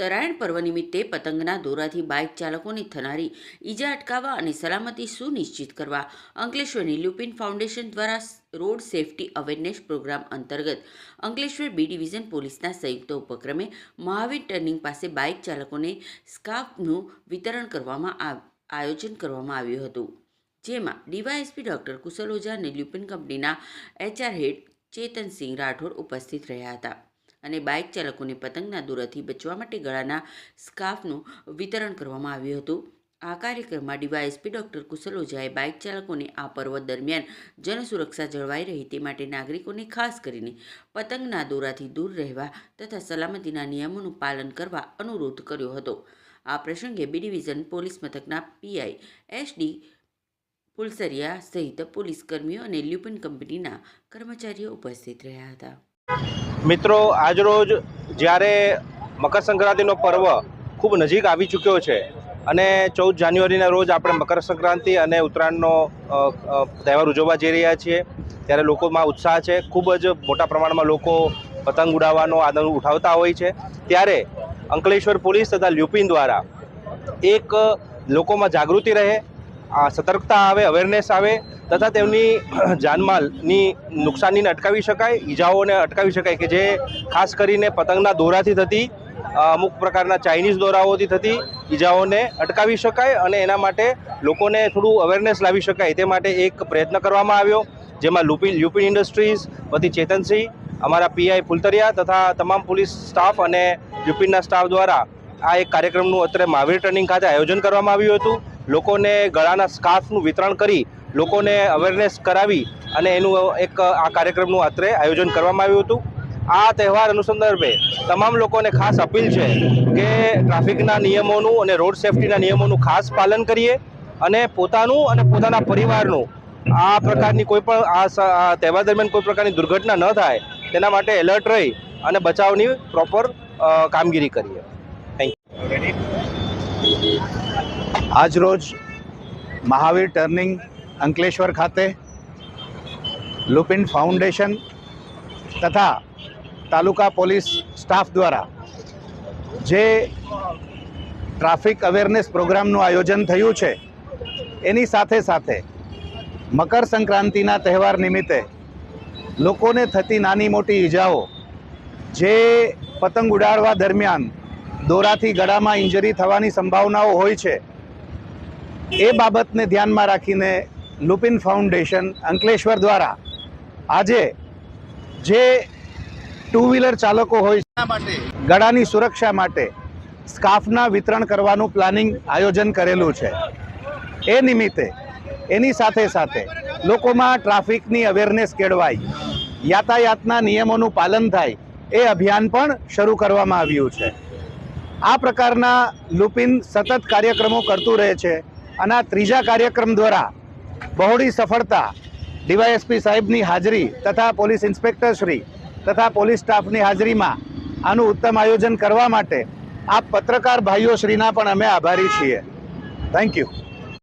ઉત્તરાયણ પર્વ નિમિત્તે પતંગના દોરાથી બાઇક ચાલકોને થનારી ઈજા અટકાવવા અને સલામતી સુનિશ્ચિત કરવા અંકલેશ્વરની લ્યુપિન ફાઉન્ડેશન દ્વારા રોડ સેફટી અવેરનેસ પ્રોગ્રામ અંતર્ગત અંકલેશ્વર બી ડિવિઝન પોલીસના સંયુક્ત ઉપક્રમે મહાવીર ટર્નિંગ પાસે બાઇક ચાલકોને સ્કાર્ફનું વિતરણ કરવામાં આયોજન કરવામાં આવ્યું હતું. જેમાં ડીવાયએસપી ડૉક્ટર કુશલ ઓઝા અને લ્યુપિન કંપનીના એચઆર હેડ ચેતનસિંહ રાઠોડ ઉપસ્થિત રહ્યા હતા. અને બાઇક ચાલકોને પતંગના દોરાથી બચવા માટે ગળાના સ્કાર્ફનું વિતરણ કરવામાં આવ્યું હતું. આ કાર્યક્રમમાં ડીવાયએસપી ડોક્ટર કુશલ ઓઝાએ બાઇક ચાલકોને આ પર્વ દરમિયાન જનસુરક્ષા જળવાઈ રહે તે માટે નાગરિકોને ખાસ કરીને પતંગના દોરાથી દૂર રહેવા તથા સલામતીના નિયમોનું પાલન કરવા અનુરોધ કર્યો હતો. આ પ્રસંગે બી ડિવિઝન પોલીસ મથકના પીઆઈ એસડી પુલસરિયા સહિત પોલીસ કર્મીઓ અને લ્યુપિન કંપનીના કર્મચારીઓ ઉપસ્થિત રહ્યા હતા. મિત્રો, આજરોજ જ્યારે મકર સંક્રાંતિનો પર્વ ખૂબ નજીક આવી ચૂક્યો છે અને ચૌદ જાન્યુઆરીના રોજ આપણે મકર સંક્રાંતિ અને ઉત્તરાયણનો તહેવાર ઉજવવા જઈ રહ્યા છીએ, ત્યારે લોકોમાં ઉત્સાહ છે. ખૂબ જ મોટા પ્રમાણમાં લોકો પતંગ ઉડાવવાનો આનંદ ઉઠાવતા હોય છે. ત્યારે અંકલેશ્વર પોલીસ તથા લ્યુપિન દ્વારા એક લોકોમાં જાગૃતિ રહે સતર્કતા આવે અવેરનેસ આવે તથા તેમની જાનમાલની નુકસાનીને અટકાવી શકાય, ઈજાઓને અટકાવી શકાય કે જે ખાસ કરીને પતંગના દોરાથી થતી અમુક પ્રકારના ચાઇનીઝ દોરાઓથી થતી ઈજાઓને અટકાવી શકાય અને એના માટે લોકોને થોડું અવેરનેસ લાવી શકાય. તે માટે એક પ્રયત્ન કરવામાં આવ્યો, જેમાં લુપિન લ્યુપિન ઇન્ડસ્ટ્રીઝ વતી ચેતનસિંહ, અમારા પીઆઈ ફુલતરિયા તથા તમામ પોલીસ સ્ટાફ અને લ્યુપિનના સ્ટાફ દ્વારા આ એક કાર્યક્રમનું અત્રે મહાવીર ટર્નિંગ ખાતે આયોજન કરવામાં આવ્યું હતું. લોકોને ગળાના સ્કાર્ફનું વિતરણ કરી લોકોને અવેરનેસ કરાવી અને એનું એક આ કાર્યક્રમનું અત્રે આયોજન કરવામાં આવ્યું હતું. આ તહેવાર અનુસંદર્ભે તમામ લોકોને ખાસ અપીલ છે કે ટ્રાફિકના નિયમોનું અને રોડ સેફટીના નિયમોનું ખાસ પાલન કરીએ અને પોતાનું અને પોતાના પરિવારનું આ પ્રકારની કોઈ પણ આ તહેવાર દરમિયાન કોઈ પ્રકારની દુર્ઘટના ન થાય તેના માટે એલર્ટ રહી અને બચાવની પ્રોપર કામગીરી કરીએ. આજરોજ મહાવીર ટર્નિંગ અંકલેશ્વર ખાતે લુપિન ફાઉન્ડેશન તથા તાલુકા પોલીસ સ્ટાફ દ્વારા જે ટ્રાફિક અવેરનેસ પ્રોગ્રામનું આયોજન થયું છે, એની સાથે સાથે મકર સંક્રાંતિના તહેવાર નિમિત્તે લોકોને થતી નાની મોટી ઈજાઓ જે પતંગ ઉડાડવા દરમિયાન દોરાથી ગળામાં ઇન્જરી થવાની સંભાવનાઓ હોય છે એ બાબતને ધ્યાનમાં રાખીને લુપિન ફાઉન્ડેશન અંકલેશ્વર દ્વારા આજે જે ટુ વ્હીલર ચાલકો હોય માટે ગળાની સુરક્ષા માટે સ્કાર્ફના વિતરણ કરવાનું પ્લાનિંગ આયોજન કરેલું છે. એ નિમિત્તે એની સાથે સાથે લોકોમાં ટ્રાફિકની અવેરનેસ કેળવાય યાતાયાતના નિયમોનું પાલન થાય, એ અભિયાન પણ શરૂ કરવામાં આવ્યું છે. આ પ્રકારના લુપિન સતત કાર્યક્રમો કરતું રહે છે. અને આ ત્રીજા કાર્યક્રમ દ્વારા બહોળી સફળતા ડીવાયએસપી સાહેબની હાજરી તથા પોલીસ ઇન્સ્પેક્ટર શ્રી તથા પોલીસ સ્ટાફની હાજરીમાં આનું ઉત્તમ આયોજન કરવા માટે આ પત્રકાર ભાઈઓ શ્રીના પણ અમે આભારી છીએ. Thank you